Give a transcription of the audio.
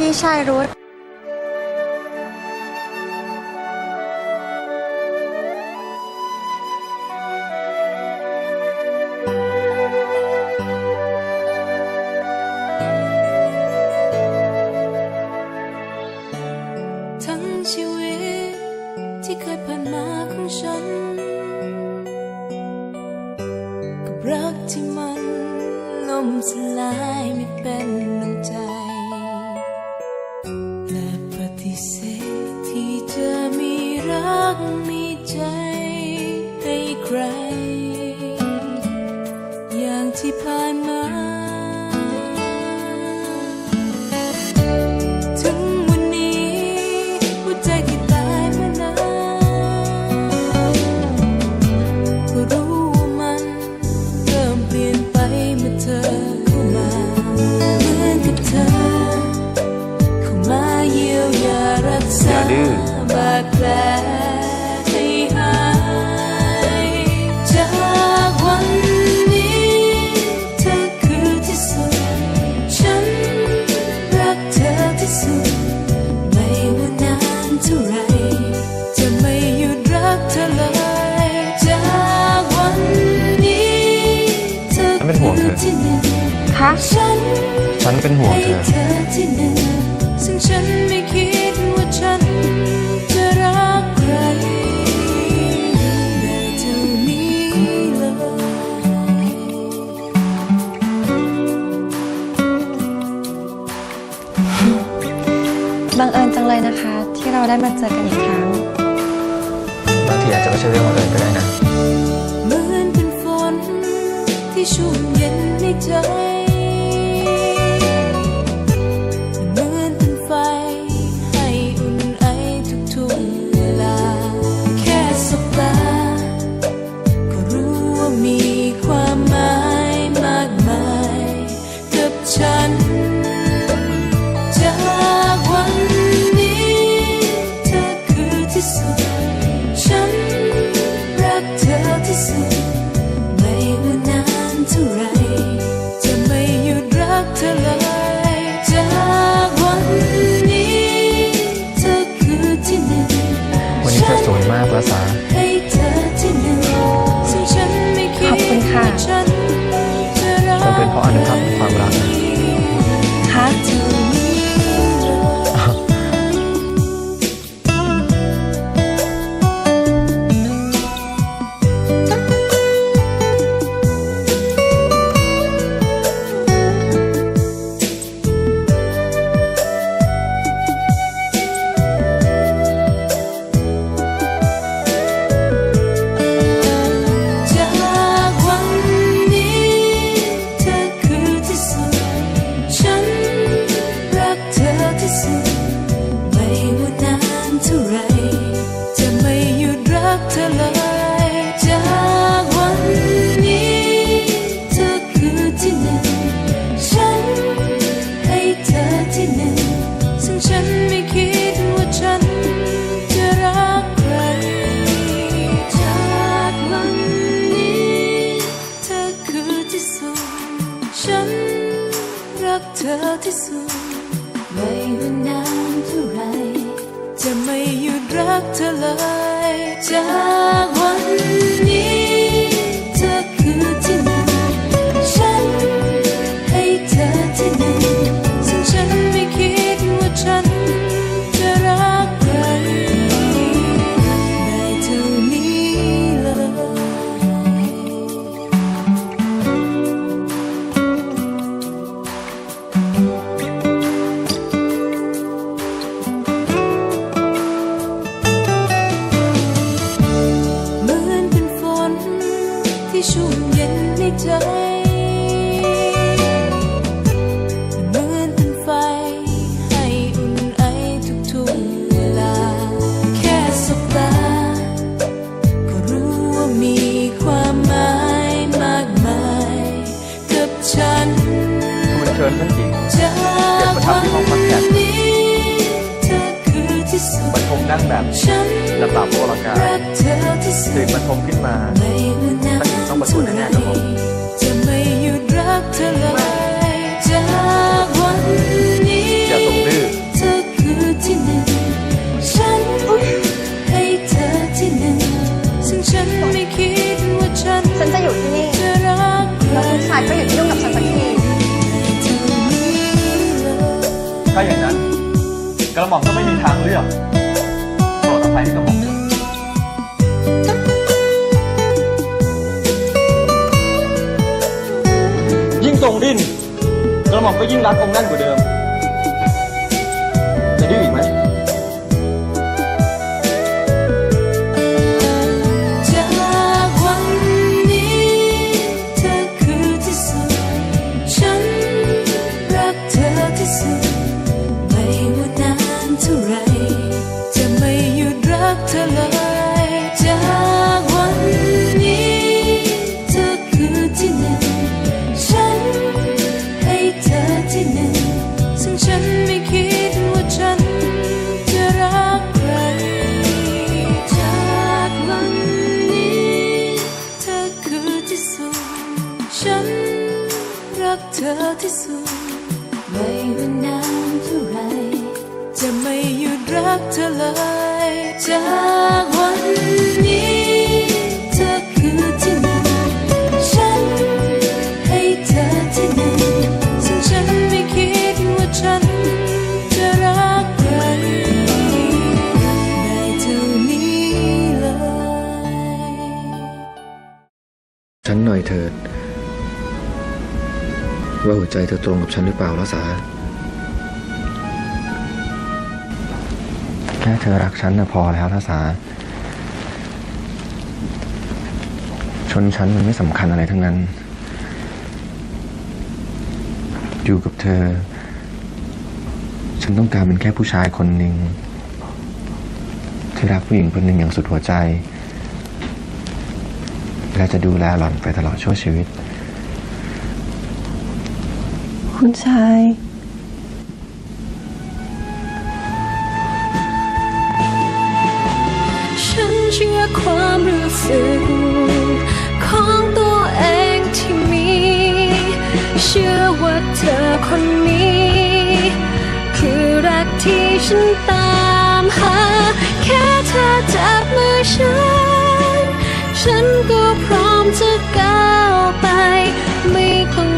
พี่ชายรุธ สุดไม่ว่านานเท่าไรจะไม่หยุดรักเธอเลยจากวันนี้เธอฉันเป็นห่วงเธอที่หนึ่งคะฉันฉันเป็นห่วงเธอให้เธอที่หนึ่งซึ่งฉันไม่คิด บังเอิญจังเลยนะคะ ที่เราได้มาเจอกันอีกครั้ง บางทีอาจจะไม่ใช่เรื่องบังเอิญก็ได้นะ เหมือนเป็นฝนที่ชุ่มเย็นในใจ ท่าไรจะไม่หยุดรักเธอเลยจากวันนี้เธอคือที่หนึ่งฉันให้เธอที่หนึ่งซึ่งฉันไม่คิดว่าฉันจะรักใครจากวันนี้เธอคือที่สุดฉันรักเธอที่สุดไม่ว่านาน จะไม่หยุดรักเธอเลยจาก ญท่านหญิงจากวันนี้เธอคือที่สุดบรรทมนั่งแบบฉันและปราบโอลการัยกเธอที่สุถึดงบรรทมขึ้นมาไม่ว่านานท่านหญิงต้องประสูติแน่ๆครับผมาอย่างนั้น กระหม่อมก็ไม่มีทางเลือกโปรดอภัยให้กระหม่อมยิ่งทรงดิ้นกระหม่อมก็ยิ่งรักองค์นั่นกว่าเดิม ที่สุด ไม่ว่านานเท่าไร จะไม่หยุดรักเธอเลยจากวันนี้ ว่าหัวใจเธอตรงกับฉันหรือเปล่าละสาแค่เธอรักฉันน่ะพอแล้วละสาชนชั้นมันไม่สำคัญอะไรทั้งนั้น อยู่กับเธอ ฉันต้องการเป็นแค่ผู้ชายคนหนึ่งที่รักผู้หญิงคนหนึ่งอย่างสุดหัวใจ และจะดูแลหล่อนไปตลอดชั่วชีวิต คุณชาย ฉันเชื่อความรู้สึกของตัวเองที่มี เชื่อว่าเธอคนนี้ คือรักที่ฉันตามหา แค่เธอจับมือฉัน ฉันก็พร้อมจะก้าวไป ไม่ต้อง